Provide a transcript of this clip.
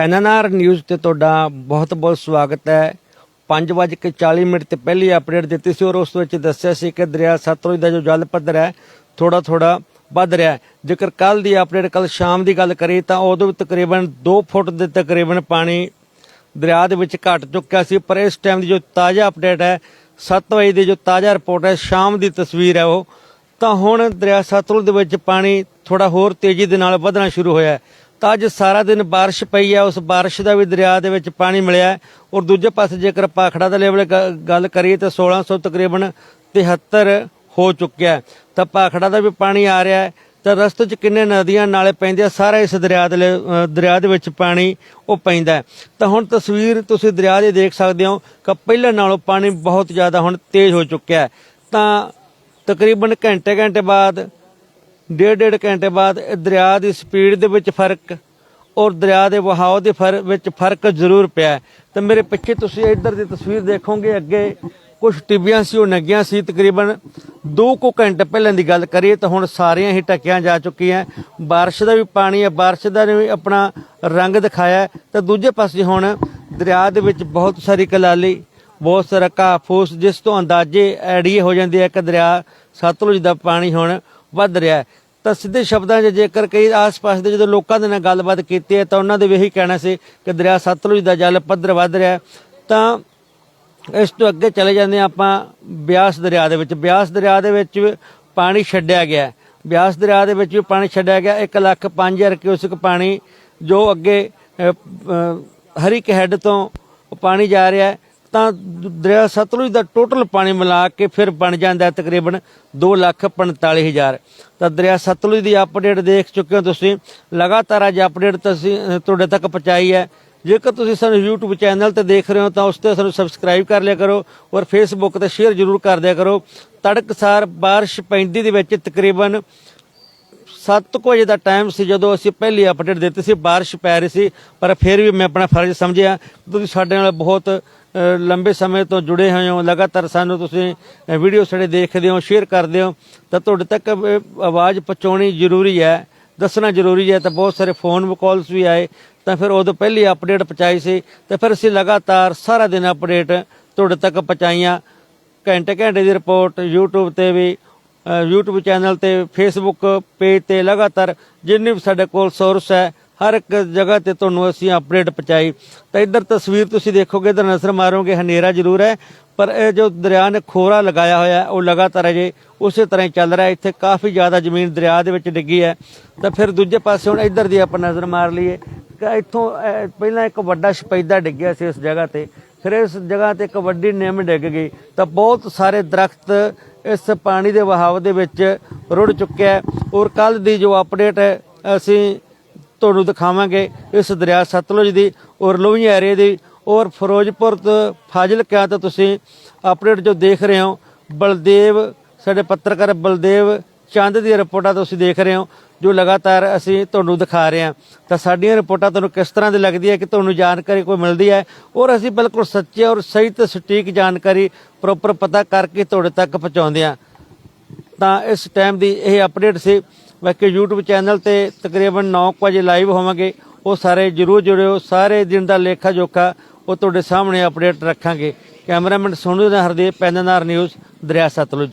NNR news ਤੇ ਤੁਹਾਡਾ ਬਹੁਤ-ਬਹੁਤ ਸਵਾਗਤ ਹੈ। 5:40 ਮਿੰਟ ਤੇ ਪਹਿਲੀ ਅਪਡੇਟ ਦਿੱਤੀ ਸੀ ਔਰ ਉਸ ਵਿੱਚ ਦੱਸਿਆ ਸੀ ਕਿ ਦਰਿਆ ਸਤਲੁਜ ਦਾ ਜੋ ਜਲ ਪੱਧਰ ਹੈ ਥੋੜਾ ਥੋੜਾ ਵੱਧ ਰਿਹਾ ਜੇਕਰ ਕੱਲ ਦੀ ਅਪਡੇਟ ਕੱਲ ਸ਼ਾਮ ਦੀ ਗੱਲ ਕਰੀ ਤਾਂ ਉਦੋਂ ਤਕਰੀਬਨ 2 ਫੁੱਟ ਦੇ ਤਕਰੀਬਨ ਪਾਣੀ ਦਰਿਆ ਦੇ ਵਿੱਚ ਘਟ ਚੁੱਕਿਆ ਸੀ, ਪਰ ਇਸ ਟਾਈਮ ਦੀ ਜੋ ਤਾਜ਼ਾ ਅਪਡੇਟ ਹੈ 7 ਵਜੇ ਦੀ ਜੋ ਤਾਜ਼ਾ ਰਿਪੋਰਟ ਹੈ, ਸ਼ਾਮ ਦੀ ਤਸਵੀਰ ਹੈ ਉਹ। ਤਾਂ ਹੁਣ ਦਰਿਆ ਸਤਲੁਜ ਦੇ ਵਿੱਚ ਪਾਣੀ ਥੋੜਾ ਹੋਰ ਤੇਜ਼ੀ ਦੇ ਨਾਲ ਵਧਣਾ ਸ਼ੁਰੂ ਹੋਇਆ ਤਾਂ ਅੱਜ ਸਾਰਾ ਦਿਨ ਬਾਰਿਸ਼ ਪਈ ਹੈ ਉਸ ਬਾਰਿਸ਼ ਦਾ ਵੀ ਦਰਿਆ ਦੇ ਵਿੱਚ ਪਾਣੀ ਮਿਲਿਆ ਔਰ ਦੂਜੇ ਪਾਸੇ ਜੇਕਰ ਪਾਖੜਾ ਦਾ ਲੈਵਲ ਗ- ਗੱਲ ਕਰੀਏ ਤਾਂ 1600 ਤਕਰੀਬਨ 73 ਹੋ ਚੁੱਕਿਆ ਤਾਂ ਪਾਖੜਾ ਦਾ ਵੀ ਪਾਣੀ ਆ ਰਿਹਾ ਹੈ। ਤਾਂ ਰਸਤੇ 'ਚ ਕਿੰਨੇ ਨਦੀਆਂ ਨਾਲੇ ਪੈਂਦੇ ਆ ਸਾਰਾ ਇਸ ਦਰਿਆ ਦੇ ਲ- ਦਰਿਆ ਦੇ ਵਿੱਚ ਪਾਣੀ ਉਹ ਪੈਂਦਾ ਤਾਂ ਹੁਣ ਤਸਵੀਰ ਤੁਸੀਂ ਦਰਿਆ ਦੀ ਦੇਖ ਸਕਦੇ ਹੋ ਕਿ ਪਹਿਲਾਂ ਨਾਲੋਂ ਪਾਣੀ ਬਹੁਤ ਜ਼ਿਆਦਾ ਹੁਣ ਤੇਜ਼ ਹੋ ਚੁੱਕਿਆ ਤਾਂ ਤਕਰੀਬਨ ਘੰਟੇ ਘੰਟੇ ਬਾਅਦ ਡੇਢ ਡੇਢ ਘੰਟੇ ਬਾਅਦ ਇਹ ਦਰਿਆ ਦੀ ਸਪੀਡ ਦੇ ਵਿੱਚ ਫ਼ਰਕ ਔਰ ਦਰਿਆ ਦੇ ਵਹਾਅ ਦੇ ਫਰ, ਵਿੱਚ ਫ਼ਰਕ ਜ਼ਰੂਰ ਪਿਆ ਹੈ। ਮੇਰੇ ਪਿੱਛੇ ਤੁਸੀਂ ਇੱਧਰ ਦੀ ਤਸਵੀਰ ਦੇਖੋਗੇ, ਅੱਗੇ ਕੁਝ ਟਿੱਬੀਆਂ ਸੀ, ਉਹ ਨਗੀਆਂ ਸੀ ਤਕਰੀਬਨ 2 ਕੁ ਘੰਟੇ ਪਹਿਲਾਂ ਦੀ ਗੱਲ ਕਰੀਏ ਤਾਂ ਹੁਣ ਸਾਰੀਆਂ ਹੀ ਟੱਕੀਆਂ ਜਾ ਚੁੱਕੀਆਂ ਬਾਰਿਸ਼ ਦਾ ਵੀ ਪਾਣੀ ਹੈ, ਬਾਰਿਸ਼ ਦਾ ਨੇ ਵੀ ਆਪਣਾ ਰੰਗ ਦਿਖਾਇਆ ਹੈ। ਤਾਂ ਦੂਜੇ ਪਾਸੇ ਹੁਣ ਦਰਿਆ ਦੇ ਵਿੱਚ ਬਹੁਤ ਸਾਰੀ ਕਲਾਲੀ, ਬਹੁਤ ਸਾਰਾ ਘਾਹ ਫੂਸ ਜਿਸ ਤੋਂ ਅੰਦਾਜ਼ੇ ਐਡੀਏ ਹੋ ਜਾਂਦੇ ਆ ਕਿ ਦਰਿਆ ਸਤਲੁਜ ਦਾ ਪਾਣੀ ਹੁਣ ਵੱਧ ਰਿਹਾ ਹੈ। ਤਾਂ ਸਿੱਧੇ ਸ਼ਬਦਾਂ 'ਚ ਜੇਕਰ ਕਈ ਆਸ-ਪਾਸ ਦੇ ਜਦੋਂ ਲੋਕਾਂ ਦੇ ਨਾਲ ਗੱਲਬਾਤ ਕੀਤੀ ਹੈ ਤਾਂ ਉਹਨਾਂ ਦੇ ਵੀ ਇਹੀ ਕਹਿਣਾ ਸੀ ਕਿ ਦਰਿਆ ਸਤਲੁਜ ਦਾ ਜਲ ਪੱਧਰ ਵੱਧ ਰਿਹਾ ਤਾਂ ਇਸ ਤੋਂ ਅੱਗੇ ਚਲੇ ਜਾਂਦੇ ਹਾਂ ਆਪਾਂ ਬਿਆਸ ਦਰਿਆ ਦੇ ਵਿੱਚ। ਬਿਆਸ ਦਰਿਆ ਦੇ ਵਿੱਚ ਵੀ ਪਾਣੀ ਛੱਡਿਆ ਗਿਆ ਬਿਆਸ ਦਰਿਆ ਦੇ ਵਿੱਚ ਵੀ ਪਾਣੀ ਛੱਡਿਆ ਗਿਆ। 1 ਲੱਖ 5000 ਕਿਊਸਿਕ ਪਾਣੀ ਜੋ ਅੱਗੇ ਅਹ, ਅਹ, ਹੈੱਡ ਤੋਂ ਪਾਣੀ ਜਾ ਰਿਹਾ ਹੈ। ਤਾਂ ਦਰਿਆ ਸਤਲੁਜ ਦਾ ਟੋਟਲ ਪਾਣੀ ਮਿਲਾ ਕੇ ਫਿਰ ਬਣ ਜਾਂਦਾ ਤਕਰੀਬਨ 2 ਲੱਖ 45000 ਤਾਂ ਦਰਿਆ ਸਤਲੁਜ ਦੀ ਅਪਡੇਟ ਦੇਖ ਚੁੱਕੇ ਹੋ ਤੁਸੀਂ। ਲਗਾਤਾਰ ਅੱਜ ਅਪਡੇਟ ਤੁਸੀਂ ਤੁਹਾਡੇ ਤੱਕ ਪਹੁੰਚਾਈ ਹੈ। ਜੇਕਰ ਤੁਸੀਂ ਸਾਨੂੰ YouTube ਚੈਨਲ ਤੇ ਦੇਖ ਰਹੇ ਹੋ ਤਾਂ ਉਸ ਤੇ ਸਾਨੂੰ ਸਬਸਕ੍ਰਾਈਬ ਕਰ ਲਿਆ ਕਰੋ ਔਰ Facebook ਤੇ ਸ਼ੇਅਰ ਜ਼ਰੂਰ ਕਰ ਦਿਆ ਕਰੋ। ਤੜਕਸਾਰ ਬਾਰਿਸ਼ ਪੈਂਦੀ ਦੇ ਵਿੱਚ ਤਕਰੀਬਨ 7 ਵਜੇ ਦਾ ਟਾਈਮ ਸੀ, ਜਦੋਂ ਅਸੀਂ ਪਹਿਲੀ ਅਪਡੇਟ ਦਿੱਤੀ ਸੀ, ਬਾਰਿਸ਼ ਪੈ ਰਹੀ ਸੀ, ਪਰ ਫਿਰ ਵੀ ਮੈਂ ਆਪਣਾ ਫਰਜ਼ ਸਮਝਿਆ। ਤੁਸੀਂ ਸਾਡੇ ਨਾਲ ਬਹੁਤ ਲੰਬੇ ਸਮੇਂ ਤੋਂ ਜੁੜੇ ਹੋਏ ਹੋ। ਲਗਾਤਾਰ ਸਾਨੂੰ ਤੁਸੀਂ ਵੀਡੀਓ ਸਾਡੇ ਦੇਖਦੇ ਹੋ ਸ਼ੇਅਰ ਕਰਦੇ ਹੋ, ਤਾਂ ਤੁਹਾਡੇ ਤੱਕ ਆਵਾਜ਼ ਪਹੁੰਚਾਉਣੀ ਜ਼ਰੂਰੀ ਹੈ, ਦੱਸਣਾ ਜ਼ਰੂਰੀ ਹੈ। ਤਾਂ ਬਹੁਤ ਸਾਰੇ ਫੋਨ ਕਾਲਸ ਵੀ ਆਏ, ਤਾਂ ਫਿਰ ਉਦੋਂ ਪਹਿਲੀ ਅਪਡੇਟ ਪਹੁੰਚਾਈ ਸੀ। ਤੇ ਫਿਰ ਅਸੀਂ ਲਗਾਤਾਰ ਸਾਰਾ ਦਿਨ ਅਪਡੇਟ ਤੁਹਾਡੇ ਤੱਕ ਪਹੁੰਚਾਈਆਂ। ਘੰਟੇ ਘੰਟੇ ਦੀ ਰਿਪੋਰਟ YouTube ਤੇ ਵੀ YouTube ਚੈਨਲ ਤੇ, Facebook ਪੇਜ ਤੇ ਲਗਾਤਾਰ ਜਿੰਨੇ ਵੀ ਸਾਡੇ ਕੋਲ ਸੋਰਸ ਹੈ, ਹਰ ਇੱਕ ਜਗ੍ਹਾ ਤੇ ਤੁਹਾਨੂੰ ਅਸੀਂ ਅਪਡੇਟ ਪਹੁੰਚਾਈ। ਤਾਂ ਇੱਧਰ ਤਸਵੀਰ ਤੁਸੀਂ ਦੇਖੋਗੇ, ਇੱਧਰ ਨਜ਼ਰ ਮਾਰੋਗੇ, ਹਨੇਰਾ ਜ਼ਰੂਰ ਹੈ, ਪਰ ਇਹ ਜੋ ਦਰਿਆ ਨੇ ਖੋਰਾ ਲਗਾਇਆ ਹੋਇਆ ਉਹ ਲਗਾਤਾਰ ਅਜੇ ਉਸੇ ਤਰ੍ਹਾਂ ਹੀ ਚੱਲ ਰਿਹਾ ਇੱਥੇ ਕਾਫੀ ਜ਼ਿਆਦਾ ਜ਼ਮੀਨ ਦਰਿਆ ਦੇ ਵਿੱਚ ਡਿੱਗੀ ਹੈ। ਤਾਂ ਫਿਰ ਦੂਜੇ ਪਾਸੇ ਹੁਣ ਇੱਧਰ ਦੀ ਆਪਾਂ ਨਜ਼ਰ ਮਾਰ ਲਈਏ ਇੱਥੋਂ ਪਹਿਲਾਂ ਇੱਕ ਵੱਡਾ ਸ਼ਪੈਦਾ ਡਿੱਗਿਆ ਸੀ ਇਸ ਜਗ੍ਹਾ ਤੇ। ਫਿਰ ਇਸ ਜਗ੍ਹਾ ਤੇ ਇੱਕ ਵੱਡੀ ਨਿੰਮ ਡਿੱਗ ਗਈ। ਤਾਂ ਬਹੁਤ ਸਾਰੇ ਦਰਖਤ ਇਸ ਪਾਣੀ ਦੇ ਵਹਾਅ ਦੇ ਵਿੱਚ ਰੁੜ ਚੁੱਕਿਆ ਹੈ ਔਰ ਕੱਲ ਦੀ ਜੋ ਅਪਡੇਟ ਹੈ, ਅਸੀਂ ਤੁਹਾਨੂੰ ਦਿਖਾਵਾਂਗੇ ਇਸ ਦਰਿਆ ਸਤਲੁਜ ਦੀ ਔਰ ਲੋਹੀ ਏਰੀਏ ਦੀ। ਔਰ ਫਿਰੋਜ਼ਪੁਰ ਤੋਂ ਫਾਜ਼ਿਲਕਾ ਤੋਂ ਤੁਸੀਂ ਅਪਡੇਟ ਜੋ ਦੇਖ ਰਹੇ ਹੋ, ਬਲਦੇਵ, ਸਾਡੇ ਪੱਤਰਕਾਰ ਬਲਦੇਵ ਚੰਦ ਦੀਆਂ ਰਿਪੋਰਟਾਂ ਤੁਸੀਂ ਦੇਖ ਰਹੇ ਹੋ, ਜੋ ਲਗਾਤਾਰ ਅਸੀਂ ਤੁਹਾਨੂੰ ਦਿਖਾ ਰਹੇ ਹਾਂ। ਤਾਂ ਸਾਡੀਆਂ ਰਿਪੋਰਟਾਂ ਤੁਹਾਨੂੰ ਕਿਸ ਤਰ੍ਹਾਂ ਦੀ ਲੱਗਦੀ ਹੈ ਕਿ ਤੁਹਾਨੂੰ ਜਾਣਕਾਰੀ ਕੋਈ ਮਿਲਦੀ ਹੈ? ਔਰ ਅਸੀਂ ਬਿਲਕੁਲ ਸੱਚੇ ਔਰ ਸਹੀ ਤੇ ਸਟੀਕ ਜਾਣਕਾਰੀ ਪ੍ਰੋਪਰ ਪਤਾ ਕਰਕੇ ਤੁਹਾਡੇ ਤੱਕ ਪਹੁੰਚਾਉਂਦੇ ਹਾਂ। ਤਾਂ ਇਸ ਟਾਈਮ ਦੀ ਇਹ ਅਪਡੇਟ ਸੀ। ਬਾਕੀ YouTube ਚੈਨਲ ਤੇ ਤਕਰੀਬਨ 9 ਵਜੇ ਲਾਈਵ ਹੋਵਾਂਗੇ। ਉਹ ਸਾਰੇ ਜਰੂਰ ਜੁੜਿਓ। ਸਾਰੇ ਦਿਨ ਦਾ ਲੇਖਾ ਜੋਖਾ ਉਹ ਤੁਹਾਡੇ ਸਾਹਮਣੇ ਅਪਡੇਟ ਰੱਖਾਂਗੇ। ਕੈਮਰਾਮੈਨ ਸੋਨੂ ਦਾ ਹਰਦੀਪ ਪੈਨਨਾਰ ਨਿਊਜ਼, ਦਰਿਆ ਸਤਲੁਜ।